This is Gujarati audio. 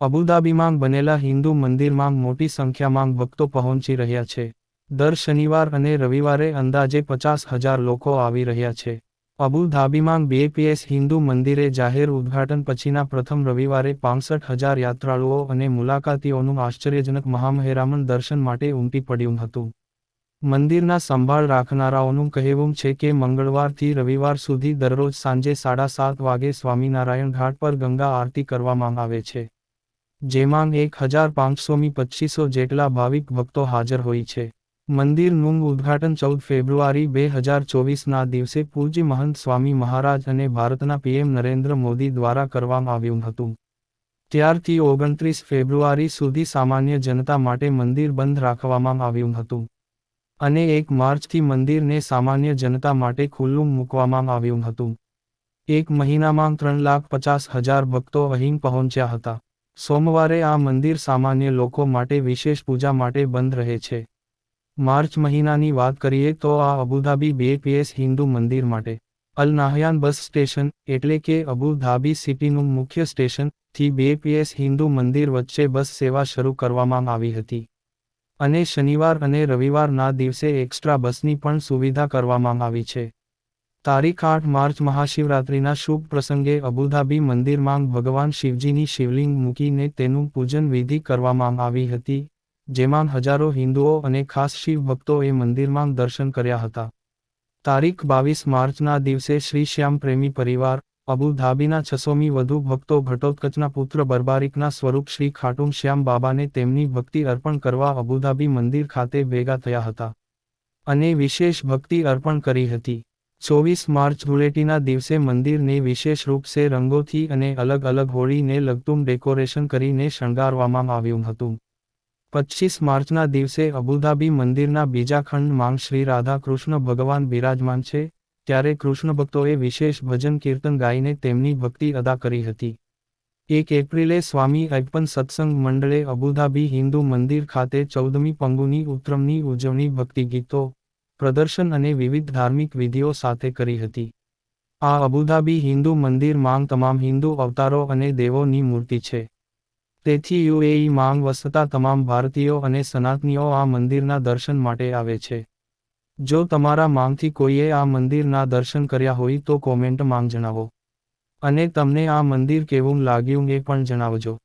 અબુધાબીમાં બનેલા હિન્દુ મંદિરમાં મોટી સંખ્યામાં ભક્તો પહોંચી રહ્યા છે. દર શનિવાર અને રવિવારે અંદાજે પચાસ હજાર લોકો આવી રહ્યા છે. અબુધાબીમાં બીએપીએસ હિન્દુ મંદિરે જાહેર ઉદ્ઘાટન પછીના પ્રથમ રવિવારે પાંસઠ હજાર યાત્રાળુઓ અને મુલાકાતીઓનું આશ્ચર્યજનક મહામહેરામણ દર્શન માટે ઉમટી પડ્યું હતું. મંદિરના સંભાળ રાખનારાઓનું કહેવું છે કે મંગળવારથી રવિવાર સુધી દરરોજ સાંજે સાડા સાત વાગે સ્વામિનારાયણ ઘાટ પર ગંગા આરતી કરવામાં આવે છે. જેમાં એક હજાર પાંચસોમી પચીસો જેટલા ભાવિક ભક્તો હાજર હોય છે. મંદિરનું ઉદ્ઘાટન ચૌદ ફેબ્રુઆરી બે હજાર ચોવીસના દિવસે પૂજ્ય મહંત સ્વામી મહારાજ અને ભારતના પીએમ નરેન્દ્ર મોદી દ્વારા કરવામાં આવ્યું હતું. ત્યારથી ઓગણત્રીસ ફેબ્રુઆરી સુધી સામાન્ય જનતા માટે મંદિર બંધ રાખવામાં આવ્યું હતું. અને એક માર્ચથી મંદિરને સામાન્ય જનતા માટે ખુલ્લું મૂકવામાં આવ્યું હતું. એક મહિનામાં ત્રણ લાખ પચાસ હજાર ભક્તો અહીં પહોંચ્યા હતા. સોમવારે આ મંદિર સામાન્ય લોકો માટે વિશેષ પૂજા માટે બંધ રહે છે. માર્ચ મહિનાની વાત કરીએ તો આ અબુધાબી બીએપીએસ હિન્દુ મંદિર માટે. અલ નાહયાન બસ સ્ટેશન એટલે કે અબુધાબી સિટીનું મુખ્ય સ્ટેશનથી બીએપીએસ હિન્દુ મંદિર વચ્ચે બસ સેવા શરૂ કરવામાં આવી હતી. અને શનિવાર અને રવિવારના દિવસે એક્સ્ટ્રા બસની પણ સુવિધા કરવામાં આવી છે. તારીખ આઠ માર્ચ મહાશિવરાત્રિના શુભ પ્રસંગે અબુધાબી મંદિરમાં ભગવાન શિવજીની શિવલિંગ મૂકીને તેનું પૂજન વિધિ કરવામાં આવી હતી, જેમાં હજારો હિન્દુઓ અને ખાસ શિવ ભક્તોએ મંદિરમાં દર્શન કર્યા હતા. તારીખ બાવીસ માર્ચના દિવસે શ્રી શ્યામ પ્રેમી પરિવાર અબુ ધાબીના છસોમી વધુ ભક્તો ઘટોત્કચના પુત્ર બરબારિકના સ્વરૂપ શ્રી ખાટુમ શ્યામ બાબાને તેમની ભક્તિ અર્પણ કરવા અબુધાબી મંદિર ખાતે ભેગા થયા હતા અને વિશેષ ભક્તિ અર્પણ કરી હતી. ચોવીસ માર્ચ ધૂળેટીના દિવસે મંદિરને વિશેષ રૂપસે રંગોથી અને અલગ અલગ હોળીને લગતું ડેકોરેશન કરીને શણગારવામાં આવ્યું હતું. પચીસ માર્ચના દિવસે અબુધાબી મંદિરના બીજા ખંડમાં શ્રી રાધા કૃષ્ણ ભગવાન બિરાજમાન છે, ત્યારે કૃષ્ણ ભક્તોએ વિશેષ ભજન કીર્તન ગાઈને તેમની ભક્તિ અદા કરી હતી. એક એપ્રિલે સ્વામી અયપ્પન સત્સંગ મંડળે અબુધાબી હિન્દુ મંદિર ખાતે ચૌદમી પંગુની ઉત્તરમની ઉજવણી ભક્તિ ગીતો પ્રદર્શન અને વિવિધ ધાર્મિક વિધિઓ સાથે કરી હતી. આ અબુધાબી હિન્દુ મંદિર માંગ તમામ હિન્દુ અવતારો અને દેવોની મૂર્તિ છે. તેથી યુએઈ માંગ વસતા તમામ ભારતીયો અને સનાતનીઓ આ મંદિરના દર્શન માટે આવે છે. જો તમારા માંગથી કોઈએ આ મંદિરના દર્શન કર્યા હોય તો કોમેન્ટ માંગ જણાવો. અને તમને આ મંદિર કેવું લાગ્યું એ પણ જણાવજો.